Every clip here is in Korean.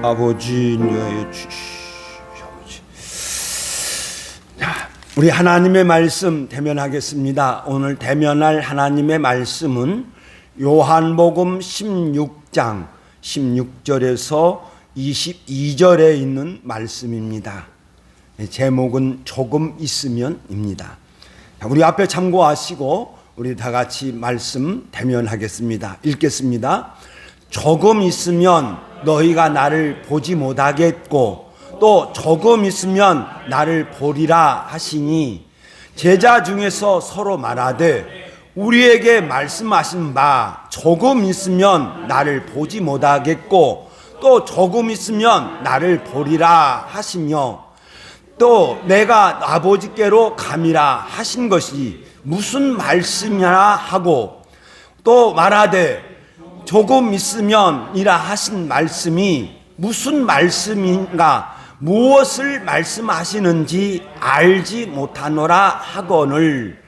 아버지 인도하여 주시옵소서. 자, 우리 하나님의 말씀 대면하겠습니다. 오늘 대면할 하나님의 말씀은 요한복음 16장 16절에서 22절에 있는 말씀입니다. 제목은 조금 있으면입니다. 자, 우리 앞에 참고하시고 우리 다 같이 말씀 대면하겠습니다. 읽겠습니다. 조금 있으면 너희가 나를 보지 못하겠고 또 조금 있으면 나를 보리라 하시니 제자 중에서 서로 말하되 우리에게 말씀하신 바 조금 있으면 나를 보지 못하겠고 또 조금 있으면 나를 보리라 하시며 또 내가 아버지께로 감이라 하신 것이 무슨 말씀이라 하고 또 말하되 조금 있으면이라 하신 말씀이 무슨 말씀인가 무엇을 말씀하시는지 알지 못하노라 하거늘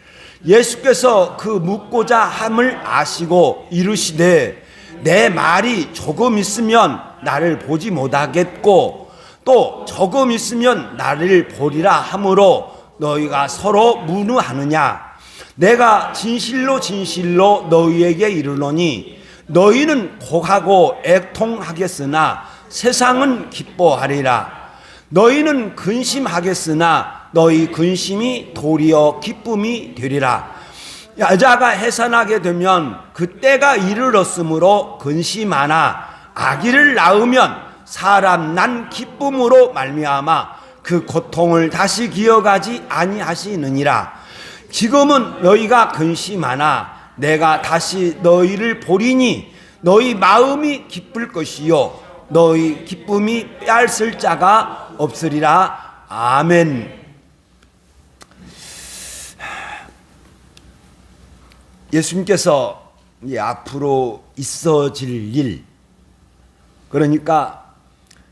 예수께서 그 묻고자 함을 아시고 이르시되 내 말이 조금 있으면 나를 보지 못하겠고 또 조금 있으면 나를 보리라 하므로 너희가 서로 문의하느냐? 내가 진실로 진실로 너희에게 이르노니 너희는 곡하고 애통하겠으나 세상은 기뻐하리라. 너희는 근심하겠으나 너희 근심이 도리어 기쁨이 되리라. 여자가 해산하게 되면 그때가 이르렀으므로 근심하나 아기를 낳으면 사람 난 기쁨으로 말미암아 그 고통을 다시 기억하지 아니하시느니라. 지금은 너희가 근심하나 내가 다시 너희를 보리니 너희 마음이 기쁠 것이요. 너희 기쁨이 빼앗을 자가 없으리라. 아멘. 예수님께서 이 앞으로 있어질 일. 그러니까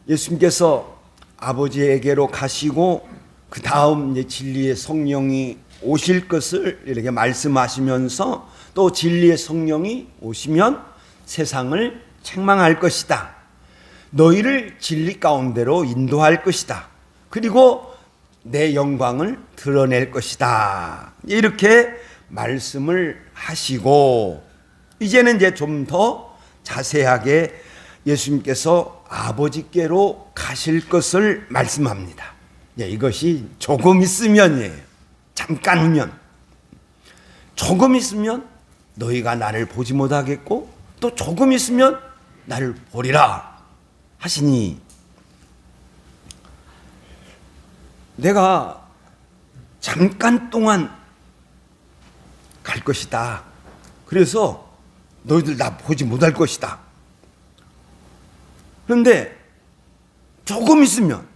예수님께서 아버지에게로 가시고 그 다음 진리의 성령이 오실 것을 이렇게 말씀하시면서 또 진리의 성령이 오시면 세상을 책망할 것이다. 너희를 진리 가운데로 인도할 것이다. 그리고 내 영광을 드러낼 것이다. 이렇게 말씀을 하시고 이제는 이제 좀 더 자세하게 예수님께서 아버지께로 가실 것을 말씀합니다. 예, 이것이 조금 있으면이에요. 잠깐이면. 조금 있으면 너희가 나를 보지 못하겠고 또 조금 있으면 나를 보리라 하시니 내가 잠깐 동안 갈 것이다. 그래서 너희들 나 보지 못할 것이다. 그런데 조금 있으면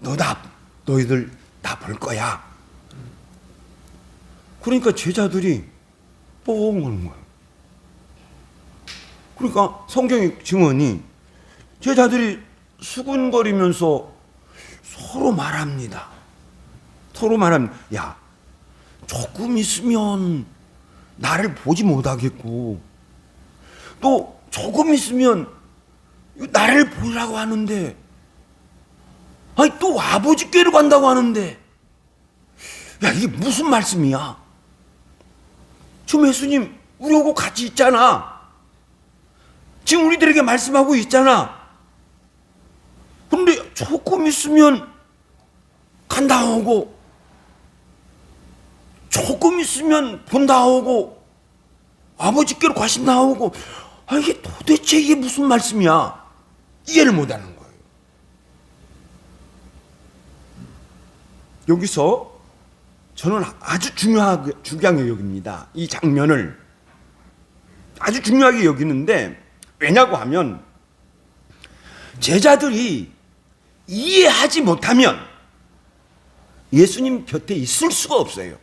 너다 너희들 다볼 거야. 그러니까 제자들이 뽕 하는 거야. 그러니까 성경의 증언이 제자들이 수군거리면서 서로 말합니다. 서로 말합니다. 야, 조금 있으면 나를 보지 못하겠고, 또 조금 있으면 나를 보라고 하는데, 아니 또 아버지께로 간다고 하는데, 야 이게 무슨 말씀이야? 지금 예수님 우리하고 같이 있잖아. 지금 우리들에게 말씀하고 있잖아. 근데 조금 있으면 간다 하고 조금 있으면 본다 하고 아버지께로 가신다 하고 아 이게 도대체 이게 무슨 말씀이야? 이해를 못 하는 거예요. 여기서 저는 아주 중요하게 중요하게 여깁니다. 이 장면을 아주 중요하게 여기는데 왜냐고 하면 제자들이 이해하지 못하면 예수님 곁에 있을 수가 없어요.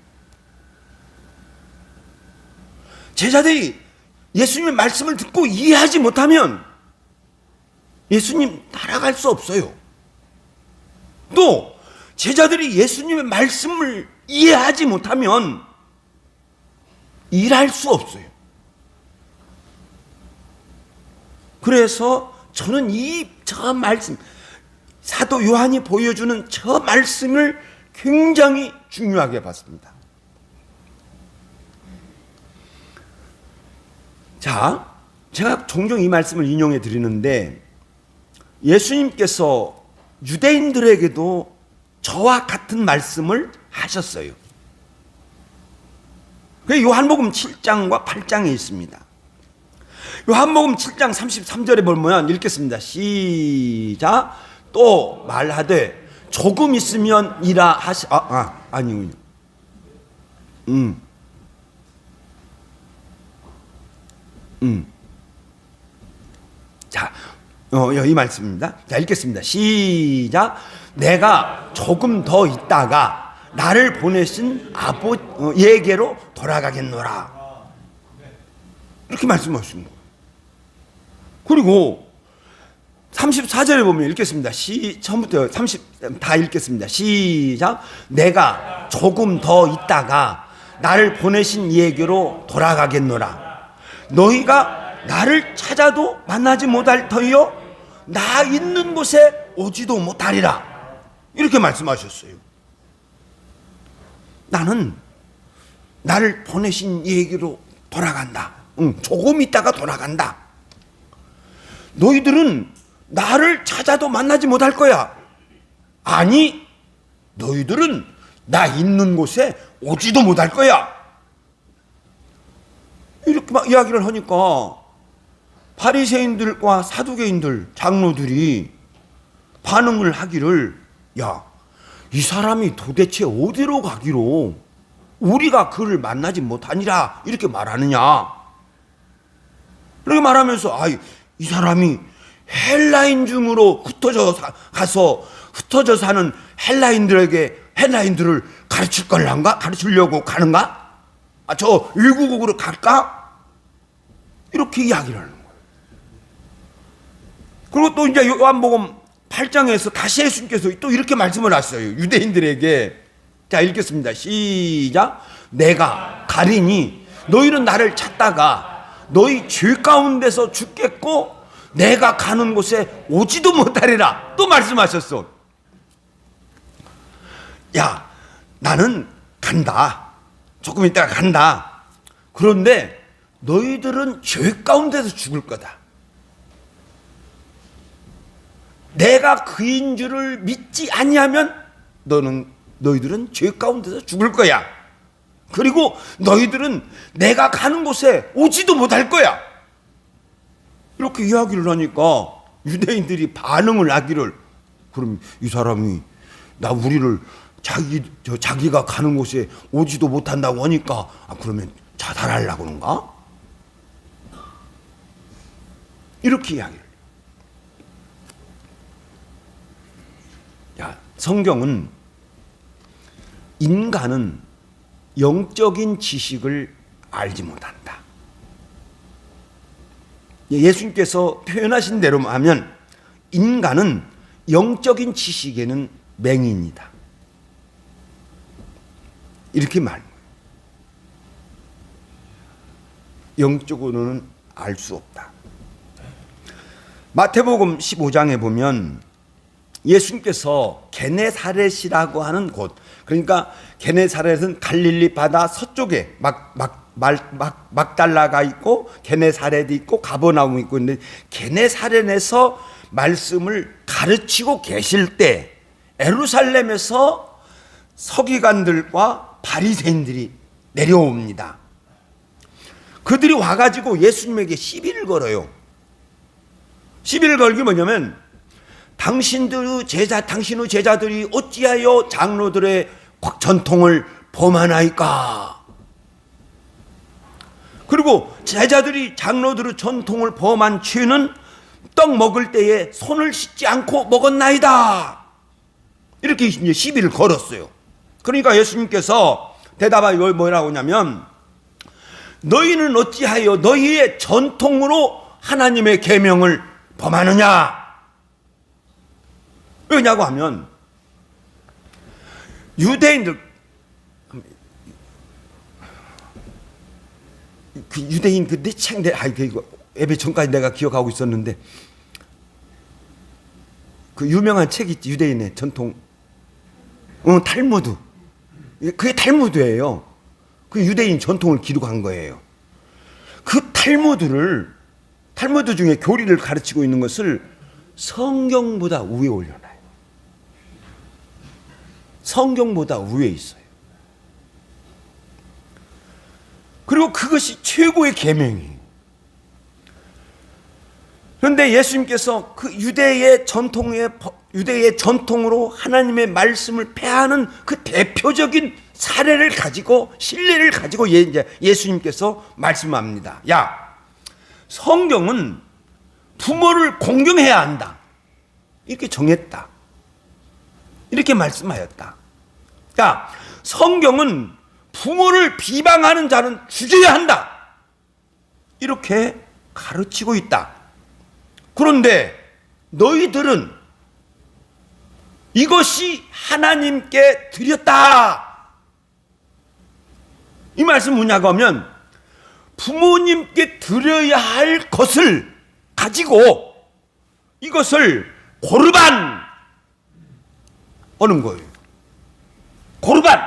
제자들이 예수님의 말씀을 듣고 이해하지 못하면 예수님 따라갈 수 없어요. 또 제자들이 예수님의 말씀을 이해하지 못하면 일할 수 없어요. 그래서 저는 이 저 말씀 사도 요한이 보여주는 저 말씀을 굉장히 중요하게 봤습니다. 자, 제가 종종 이 말씀을 인용해 드리는데 예수님께서 유대인들에게도 저와 같은 말씀을 하셨어요. 그 요한복음 7장과 8장에 있습니다. 요한복음 7장 33절에 보면 읽겠습니다. 시작. 또 말하되 조금 있으면 이라 하시 아, 아 아니군요. 음. 음. 자, 어, 이 말씀입니다. 자, 읽겠습니다. 시작. 내가 조금 더 있다가 나를 보내신 아버지에게로 돌아가겠노라. 이렇게 말씀하신 거예요. 그리고 34절에 보면 읽겠습니다. 시 처음부터 30 다 읽겠습니다. 시작. 내가 조금 더 있다가 나를 보내신 이에게로 돌아가겠노라. 너희가 나를 찾아도 만나지 못할 터이요 나 있는 곳에 오지도 못하리라. 이렇게 말씀하셨어요. 나는 나를 보내신 이에게로 돌아간다. 응, 조금 있다가 돌아간다. 너희들은 나를 찾아도 만나지 못할 거야. 아니, 너희들은 나 있는 곳에 오지도 못할 거야. 이렇게 막 이야기를 하니까 바리새인들과 사두개인들 장로들이 반응을 하기를 야, 이 사람이 도대체 어디로 가기로 우리가 그를 만나지 못하니라 이렇게 말하느냐? 이렇게 말하면서 아이 이 사람이 헬라인 중으로 흩어져 사, 가서 흩어져 사는 헬라인들에게 헬라인들을 가르칠 걸란가? 가르치려고 가는가? 아, 저 일구국으로 갈까? 이렇게 이야기를 하는 거예요. 그리고 또 이제 요한복음 8장에서 다시 예수님께서 또 이렇게 말씀을 하셨어요. 유대인들에게. 자, 읽겠습니다. 시작. 내가 가리니 너희는 나를 찾다가 너희 죄 가운데서 죽겠고 내가 가는 곳에 오지도 못하리라. 또 말씀하셨어. 야, 나는 간다. 조금 있다가 간다. 그런데 너희들은 죄 가운데서 죽을 거다. 내가 그인 줄을 믿지 아니하면 너는 너희들은 죄 가운데서 죽을 거야. 그리고 너희들은 내가 가는 곳에 오지도 못할 거야. 이렇게 이야기를 하니까 유대인들이 반응을 하기를 그럼 이 사람이 나 우리를 자기 저 자기가 가는 곳에 오지도 못한다고 하니까 아 그러면 자살하려고 그런가? 이렇게 이야기를. 야, 성경은 인간은 영적인 지식을 알지 못한다. 예수님께서 표현하신 대로 하면 인간은 영적인 지식에는 맹인이다. 이렇게 말. 영적으로는 알 수 없다. 마태복음 15장에 보면 예수님께서 게네사렛이라고 하는 곳, 그러니까 게네사렛은 갈릴리 바다 서쪽에 막, 막, 막, 막, 막달라가 있고 게네사렛이 있고 가버나움이 있고 있는데 게네사렛에서 말씀을 가르치고 계실 때 에루살렘에서 서기관들과 바리새인들이 내려옵니다. 그들이 와가지고 예수님에게 시비를 걸어요. 시비를 걸기 뭐냐면 당신들 제자 당신의 제자들이 어찌하여 장로들의 전통을 범하나이까? 그리고 제자들이 장로들의 전통을 범한 죄는 떡 먹을 때에 손을 씻지 않고 먹었나이다. 이렇게 이제 시비를 걸었어요. 그러니까 예수님께서 대답하여 뭐라고 하냐면 너희는 어찌하여 너희의 전통으로 하나님의 계명을 범하느냐? 왜냐고 하면 유대인들 그 유대인 그내 책내 아이 그 이거 예배 전까지 내가 기억하고 있었는데 그 유명한 책 있지 유대인의 전통 어, 탈무드 그게 탈무드예요. 그 유대인 전통을 기록한 거예요. 그 탈무드를 탈무드 중에 교리를 가르치고 있는 것을 성경보다 위에 올려놔요. 성경보다 위에 있어요. 그리고 그것이 최고의 계명이에요. 그런데 예수님께서 그 유대의 전통의 유대의 전통으로 하나님의 말씀을 폐하는 그 대표적인 사례를 가지고 신뢰를 가지고 예, 예수님께서 말씀합니다. 야, 성경은 부모를 공경해야 한다. 이렇게 정했다. 이렇게 말씀하였다. 야, 성경은 부모를 비방하는 자는 죽여야 한다. 이렇게 가르치고 있다. 그런데 너희들은 이것이 하나님께 드렸다. 이 말씀 뭐냐고 하면 부모님께 드려야 할 것을 가지고 이것을 고르반 하는 거예요. 고르반.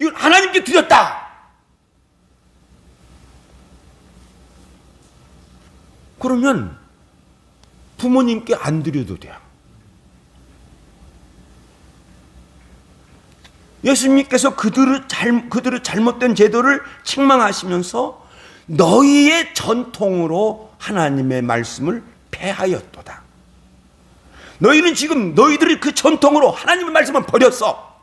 이건 하나님께 드렸다. 그러면 부모님께 안 드려도 돼요. 예수님께서 그들의, 잘, 그들의 잘못된 제도를 책망하시면서 너희의 전통으로 하나님의 말씀을 폐하였도다. 너희는 지금 너희들이 그 전통으로 하나님의 말씀을 버렸어.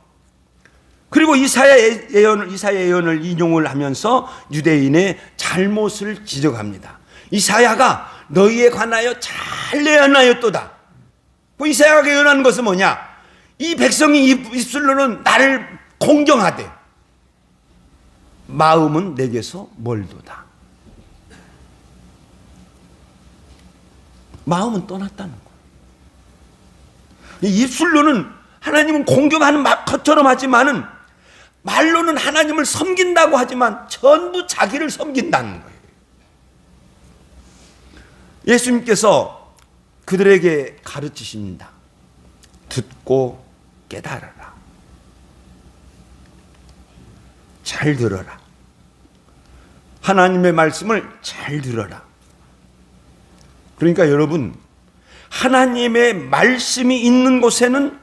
그리고 이사야 예언을 이사야 예언을 인용을 하면서 유대인의 잘못을 지적합니다. 이사야가 너희에 관하여 잘 예언하였도다. 그 이사야가 예언한 것은 뭐냐? 이 백성이 입술로는 나를 공경하되 마음은 내게서 멀도다. 마음은 떠났다는 거예요. 입술로는 하나님은 공경하는 것처럼 하지만은 말로는 하나님을 섬긴다고 하지만 전부 자기를 섬긴다는 거예요. 예수님께서 그들에게 가르치십니다. 듣고 깨달아라. 잘 들어라. 하나님의 말씀을 잘 들어라. 그러니까 여러분, 하나님의 말씀이 있는 곳에는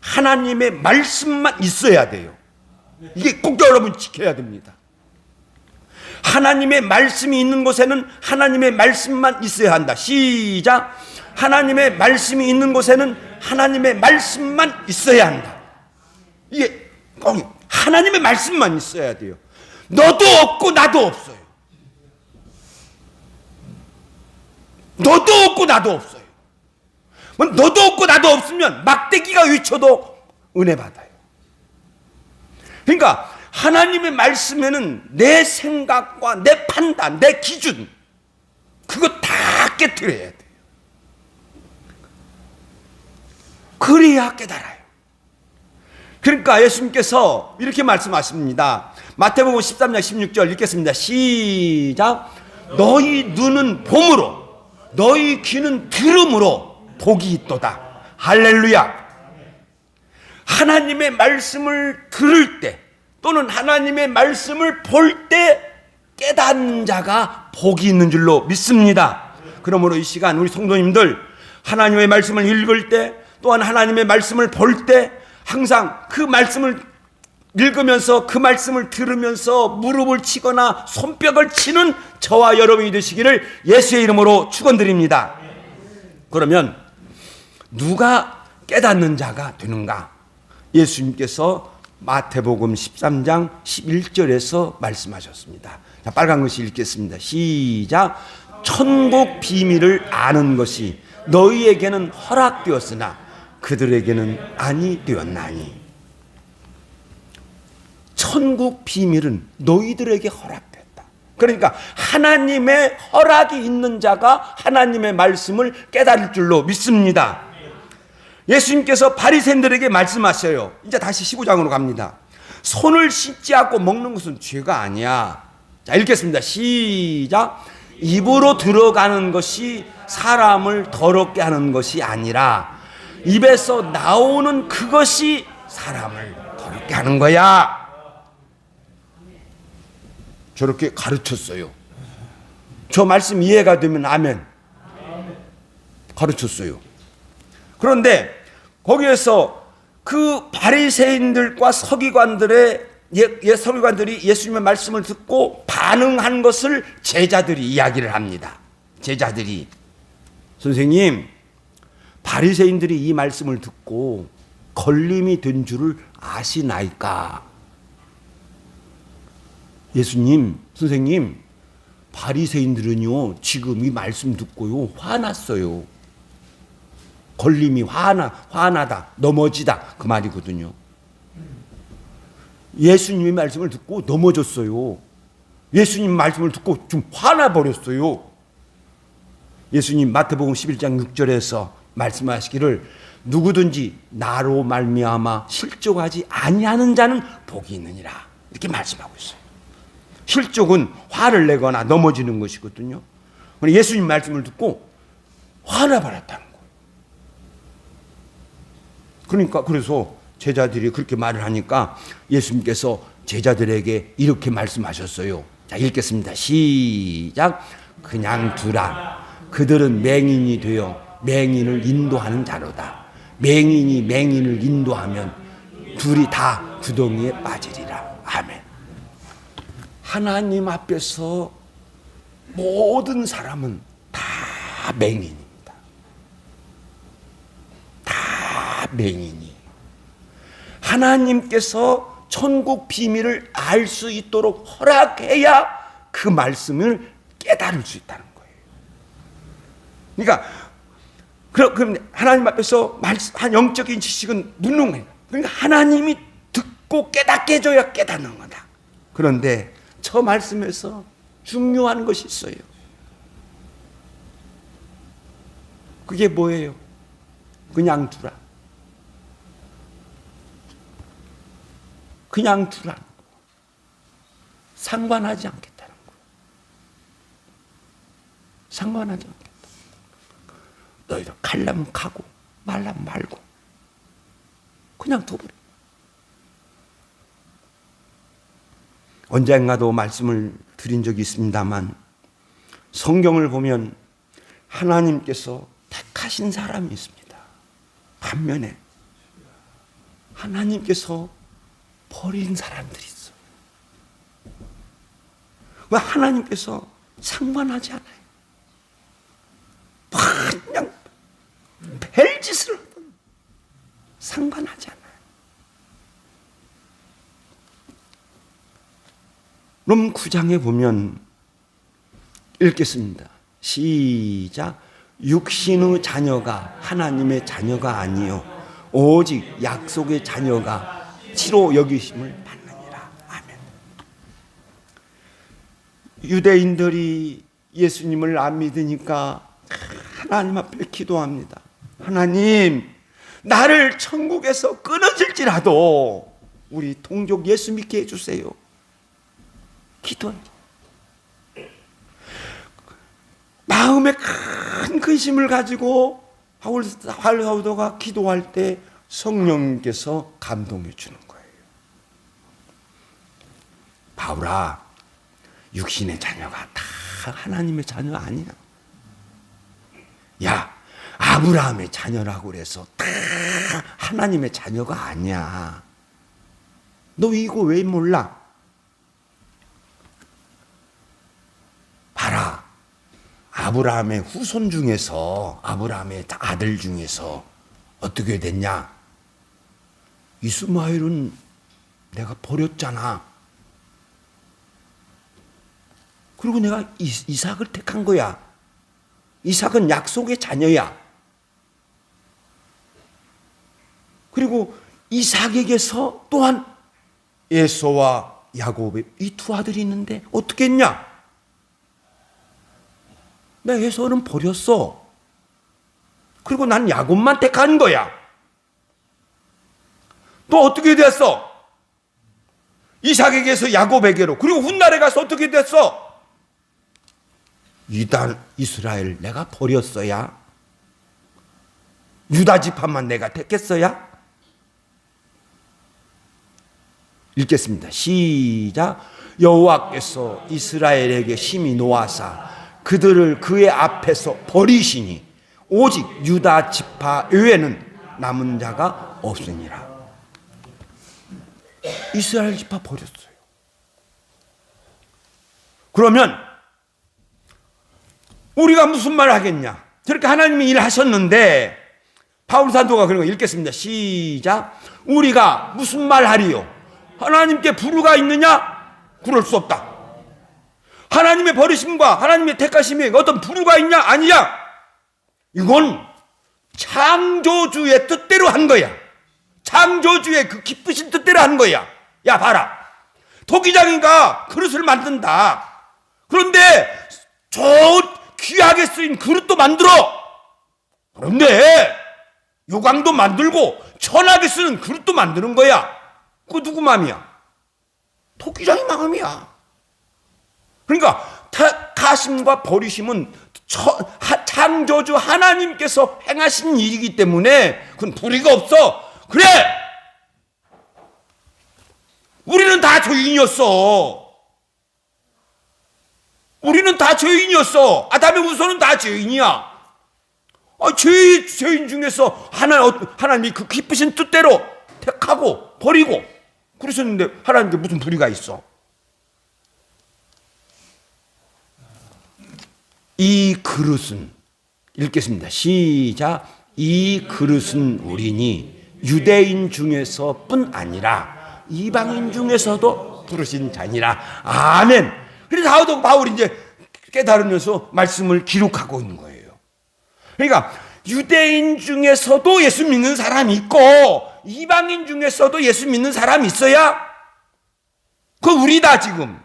하나님의 말씀만 있어야 돼요. 이게 꼭 여러분 지켜야 됩니다. 하나님의 말씀이 있는 곳에는 하나님의 말씀만 있어야 한다. 시작. 하나님의 말씀이 있는 곳에는 하나님의 말씀만 있어야 한다. 이게 꼭 하나님의 말씀만 있어야 돼요. 너도 없고 나도 없어요. 너도 없고 나도 없어요. 뭐 너도 없고 나도 없으면 막대기가 위쳐도 은혜 받아요. 그러니까 하나님의 말씀에는 내 생각과 내 판단, 내 기준 그거 다 깨뜨려야 돼요. 그래야 깨달아요. 그러니까 예수님께서 이렇게 말씀하십니다. 마태복음 13장 16절 읽겠습니다. 시작. 너희 눈은 봄으로 너희 귀는 들음으로 복이 있도다. 할렐루야. 하나님의 말씀을 들을 때 또는 하나님의 말씀을 볼 때 깨닫는 자가 복이 있는 줄로 믿습니다. 그러므로 이 시간 우리 성도님들 하나님의 말씀을 읽을 때 또한 하나님의 말씀을 볼 때 항상 그 말씀을 읽으면서 그 말씀을 들으면서 무릎을 치거나 손뼉을 치는 저와 여러분이 되시기를 예수의 이름으로 축원드립니다. 그러면 누가 깨닫는 자가 되는가? 예수님께서 마태복음 13장 11절에서 말씀하셨습니다. 자, 빨간 것이 읽겠습니다. 시작. 천국 비밀을 아는 것이 너희에게는 허락되었으나 그들에게는 아니 되었나니. 천국 비밀은 너희들에게 허락됐다. 그러니까 하나님의 허락이 있는 자가 하나님의 말씀을 깨달을 줄로 믿습니다. 예수님께서 바리새인들에게 말씀하셔요. 이제 다시 15장으로 갑니다. 손을 씻지 않고 먹는 것은 죄가 아니야. 자, 읽겠습니다. 시작. 입으로 들어가는 것이 사람을 더럽게 하는 것이 아니라 입에서 나오는 그것이 사람을 더럽게 하는 거야. 저렇게 가르쳤어요. 저 말씀 이해가 되면 아멘. 가르쳤어요. 그런데 거기에서 그 바리새인들과 서기관들의 예, 예, 서기관들이 예수님의 말씀을 듣고 반응한 것을 제자들이 이야기를 합니다. 제자들이 선생님 바리새인들이 이 말씀을 듣고 걸림이 된 줄을 아시나이까? 예수님, 선생님, 바리새인들은요 지금 이 말씀 듣고요 화났어요. 걸림이 화나 화나다 넘어지다 그 말이거든요. 예수님의 말씀을 듣고 넘어졌어요. 예수님 말씀을 듣고 좀 화나 버렸어요. 예수님 마태복음 11장 6절에서 말씀하시기를 누구든지 나로 말미암아 실족하지 아니하는 자는 복이 있느니라 이렇게 말씀하고 있어요. 실족은 화를 내거나 넘어지는 것이거든요. 예수님 말씀을 듣고 화나 버렸다는. 그러니까 그래서 제자들이 그렇게 말을 하니까 예수님께서 제자들에게 이렇게 말씀하셨어요. 자, 읽겠습니다. 시작. 그냥 두라. 그들은 맹인이 되어 맹인을 인도하는 자로다. 맹인이 맹인을 인도하면 둘이 다 구덩이에 빠지리라. 아멘. 하나님 앞에서 모든 사람은 다 맹인입니 맹인이. 하나님께서 천국 비밀을 알 수 있도록 허락해야 그 말씀을 깨달을 수 있다는 거예요. 그러니까 그럼 하나님 앞에서 영적인 지식은 누누해. 그러니까 하나님이 듣고 깨닫게 해줘야 깨닫는 거다. 그런데 저 말씀에서 중요한 것이 있어요. 그게 뭐예요? 그냥 두라. 그냥 두라는 거. 상관하지 않겠다는 거. 상관하지 않겠다. 너희들 갈라면 가고 말라면 말고 그냥 둬버려. 언젠가도 말씀을 드린 적이 있습니다만 성경을 보면 하나님께서 택하신 사람이 있습니다. 반면에 하나님께서 버린 사람들이 있어. 왜 하나님께서 상관하지 않아요? 그냥 별짓을 하든 상관하지 않아요. 롬 9장에 보면 읽겠습니다. 시작. 육신의 자녀가 하나님의 자녀가 아니요 오직 약속의 자녀가 치로 여기심을 받느니라. 아멘. 유대인들이 예수님을 안 믿으니까 하나님 앞에 기도합니다. 하나님, 나를 천국에서 끊어질지라도 우리 동족 예수 믿게 해주세요. 기도해. 마음에 큰 근심을 가지고 바울 사도가 기도할 때 성령께서 감동해 주는 거예요. 바울아, 육신의 자녀가 다 하나님의 자녀 아니야. 야, 아브라함의 자녀라고 그래서 다 하나님의 자녀가 아니야. 너 이거 왜 몰라? 봐라. 아브라함의 후손 중에서 아브라함의 아들 중에서 어떻게 됐냐? 이스마엘은 내가 버렸잖아. 그리고 내가 이삭을 택한 거야. 이삭은 약속의 자녀야. 그리고 이삭에게서 또한 에서와 야곱의 이 두 아들이 있는데 어떻게 했냐? 내 에서는 버렸어. 그리고 난 야곱만 택한 거야. 또 어떻게 됐어? 이삭에게서 야곱에게로 그리고 훗날에 가서 어떻게 됐어? 이단 이스라엘 내가 버렸어야 유다 지파만 내가 택했어야? 읽겠습니다. 시작. 여호와께서 이스라엘에게 심히 노하사 그들을 그의 앞에서 버리시니 오직 유다 지파 외에는 남은 자가 없으니라. 이스라엘 지파 버렸어요. 그러면 우리가 무슨 말 하겠냐? 저렇게 하나님이 일하셨는데 바울 사도가 그런 거 읽겠습니다. 시작. 우리가 무슨 말 하리요? 하나님께 부르가 있느냐? 그럴 수 없다. 하나님의 버리심과 하나님의 택하심에 어떤 부르가 있냐? 아니야. 이건 창조주의 뜻대로 한 거야. 창조주의 그 기쁘신 뜻대로 한 거야. 야, 봐라. 토기장이가 그릇을 만든다. 그런데 좋은 귀하게 쓰인 그릇도 만들어. 그런데 요강도 만들고 천하게 쓰는 그릇도 만드는 거야. 그 누구 마음이야? 토기장의 마음이야. 그러니까 가심과 버리심은 창조주 하나님께서 행하신 일이기 때문에 그건 불의가 없어. 그래! 우리는 다 죄인이었어. 우리는 다 죄인이었어. 아담의 후손은 다 죄인이야. 아, 죄, 죄인 중에서 하나, 하나님이 그 기쁘신 뜻대로 택하고 버리고 그러셨는데 하나님께 무슨 불의가 있어? 이 그릇은 읽겠습니다. 시작. 이 그릇은 우리니 유대인 중에서뿐 아니라 이방인 중에서도 부르신 자니라. 아멘. 그래서 사도 바울이 이제 깨달으면서 말씀을 기록하고 있는 거예요. 그러니까 유대인 중에서도 예수 믿는 사람이 있고 이방인 중에서도 예수 믿는 사람이 있어야 그 우리다 지금.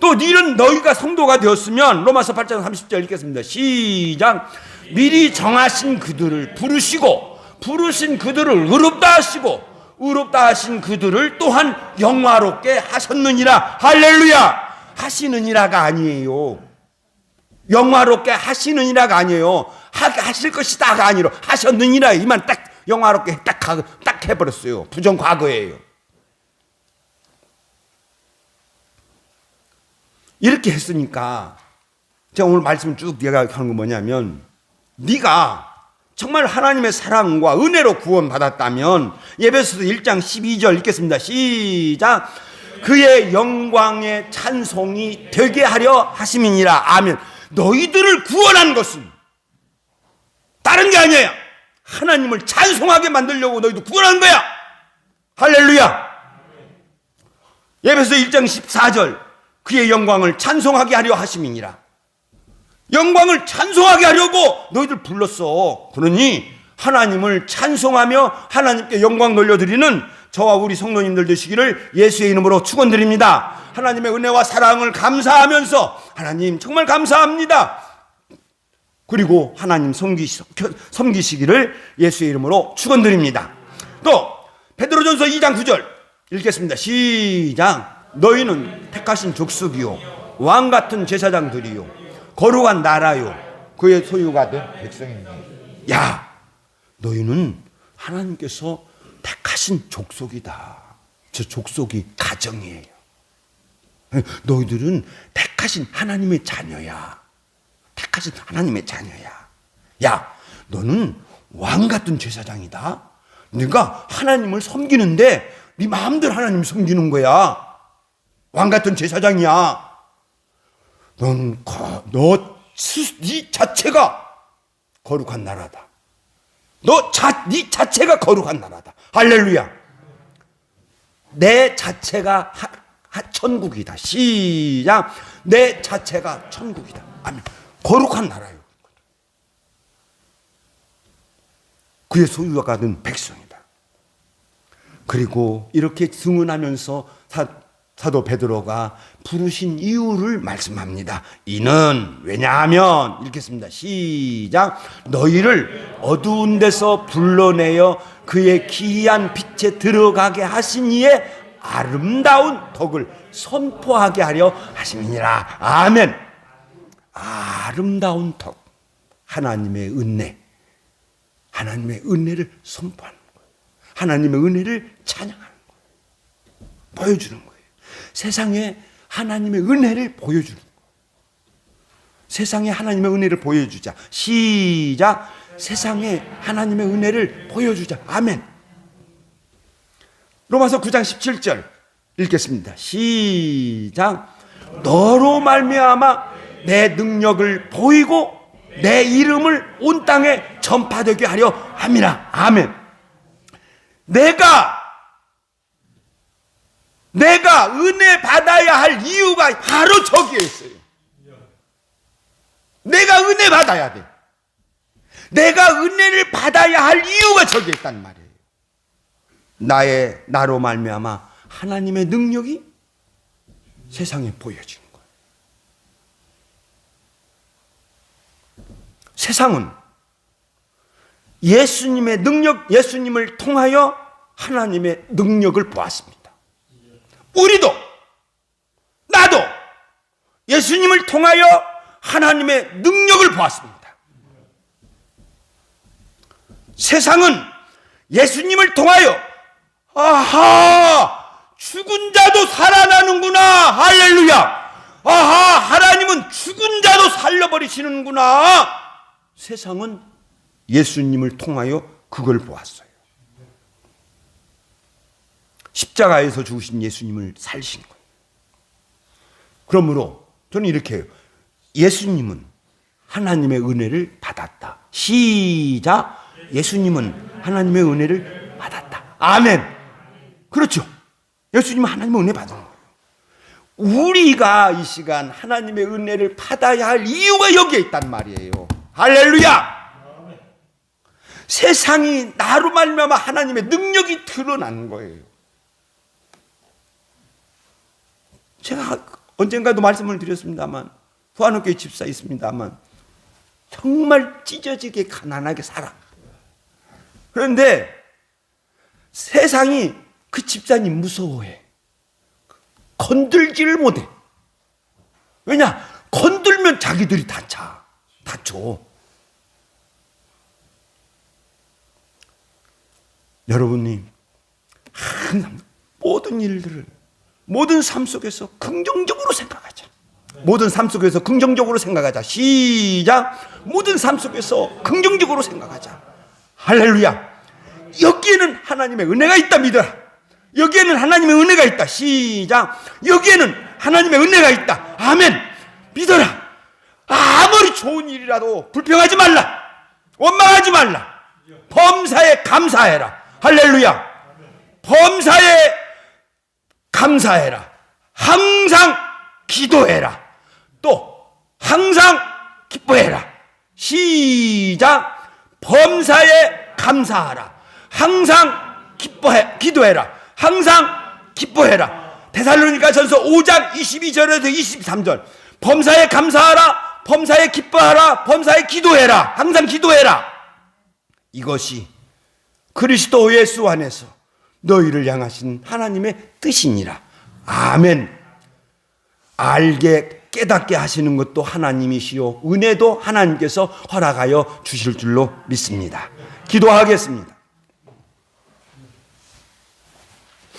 또 이런 너희가 성도가 되었으면 로마서 8장 30절 읽겠습니다. 시작. 미리 정하신 그들을 부르시고 부르신 그들을 의롭다 하시고 의롭다 하신 그들을 또한 영화롭게 하셨느니라. 할렐루야. 하시느니라가 아니에요. 영화롭게 하시느니라가 아니에요. 하, 하실 것이다가 아니라 하셨느니라 이만 딱 영화롭게 딱, 딱 해버렸어요. 부정 과거예요. 이렇게 했으니까 제가 오늘 말씀 쭉 내가 하는 건 뭐냐면 네가 정말 하나님의 사랑과 은혜로 구원받았다면 예배소서 1장 12절 읽겠습니다. 시작. 그의 영광의 찬송이 되게 하려 하심이니라. 아멘. 너희들을 구원한 것은 다른 게 아니야. 하나님을 찬송하게 만들려고 너희도 구원한 거야. 할렐루야. 예배소 1장 14절. 그의 영광을 찬송하게 하려 하심이니라. 영광을 찬송하게 하려고 너희들 불렀어. 그러니 하나님을 찬송하며 하나님께 영광 돌려드리는 저와 우리 성도님들 되시기를 예수의 이름으로 축원드립니다. 하나님의 은혜와 사랑을 감사하면서 하나님 정말 감사합니다. 그리고 하나님 섬기, 섬기시기를 예수의 이름으로 축원드립니다. 또 베드로전서 2장 9절 읽겠습니다. 시작. 너희는 택하신 족속이요 왕 같은 제사장들이요 거룩한 나라요 그의 소유가 된 백성입니다. 야, 너희는 하나님께서 택하신 족속이다. 저 족속이 가정이에요. 너희들은 택하신 하나님의 자녀야. 택하신 하나님의 자녀야. 야, 너는 왕 같은 제사장이다. 네가 하나님을 섬기는데 네 마음대로 하나님 섬기는 거야. 왕 같은 제사장이야. 넌, 너, 네 자체가 거룩한 나라다. 너 자, 네 자체가 거룩한 나라다. 할렐루야. 내 자체가 하, 하, 천국이다. 시작. 내 자체가 천국이다. 아멘. 거룩한 나라요. 그의 소유가 된 백성이다. 그리고 이렇게 증언하면서 사, 사도 베드로가 부르신 이유를 말씀합니다. 이는 왜냐하면 읽겠습니다. 시작. 너희를 어두운 데서 불러내어 그의 기이한 빛에 들어가게 하신 이의 아름다운 덕을 선포하게 하려 하심이니라. 아멘. 아름다운 덕. 하나님의 은혜. 하나님의 은혜를 선포하는 거예요. 하나님의 은혜를 찬양하는 거예요. 보여주는 거예요. 세상에 하나님의 은혜를 보여주는 거예요. 세상에 하나님의 은혜를 보여주자. 시작. 세상에 하나님의 은혜를 보여주자. 아멘. 로마서 9장 17절 읽겠습니다. 시작. 너로 말미암아 내 능력을 보이고 내 이름을 온 땅에 전파되게 하려 함이라. 아멘. 내가 내가 은혜 받아야 할 이유가 바로 저기에 있어요. 내가 은혜 받아야 돼. 내가 은혜를 받아야 할 이유가 저기에 있단 말이에요. 나의 나로 말미암아 하나님의 능력이 세상에 보여지는 거예요. 세상은 예수님의 능력, 예수님을 통하여 하나님의 능력을 보았습니다. 우리도, 나도 예수님을 통하여 하나님의 능력을 보았습니다. 세상은 예수님을 통하여, 아하, 죽은 자도 살아나는구나. 할렐루야. 아하, 하나님은 죽은 자도 살려버리시는구나. 세상은 예수님을 통하여 그걸 보았어요. 십자가에서 죽으신 예수님을 살신 거예요. 그러므로 저는 이렇게 해요. 예수님은 하나님의 은혜를 받았다. 시작. 예수님은 하나님의 은혜를 받았다. 아멘. 그렇죠. 예수님은 하나님의 은혜 받은 거예요. 우리가 이 시간 하나님의 은혜를 받아야 할 이유가 여기에 있단 말이에요. 할렐루야! 세상이 나로 말미암아 하나님의 능력이 드러나는 거예요. 제가 언젠가도 말씀을 드렸습니다만 후한옥교회 집사 있습니다만 정말 찢어지게 가난하게 살아. 그런데 세상이 그 집사님 무서워해. 건들지를 못해. 왜냐? 건들면 자기들이 다쳐. 다쳐. 여러분이 항상 모든 일들을 모든 삶 속에서 긍정적으로 생각하자. 모든 삶 속에서 긍정적으로 생각하자. 시작. 모든 삶 속에서 긍정적으로 생각하자. 할렐루야. 여기에는 하나님의 은혜가 있다 믿어라. 여기에는 하나님의 은혜가 있다. 시작. 여기에는 하나님의 은혜가 있다. 아멘. 믿어라. 아무리 좋은 일이라도 불평하지 말라. 원망하지 말라. 범사에 감사해라. 할렐루야. 범사에 감사해라. 항상 기도해라. 또 항상 기뻐해라. 시작. 범사에 감사하라. 항상 기뻐해 기도해라. 항상 기뻐해라. 데살로니가 전서 5장 22절에서 23절. 범사에 감사하라. 범사에 기뻐하라. 범사에 기도해라. 항상 기도해라. 이것이 그리스도 예수 안에서 너희를 향하신 하나님의 뜻이니라. 아멘. 알게 깨닫게 하시는 것도 하나님이시요 은혜도 하나님께서 허락하여 주실 줄로 믿습니다. 기도하겠습니다.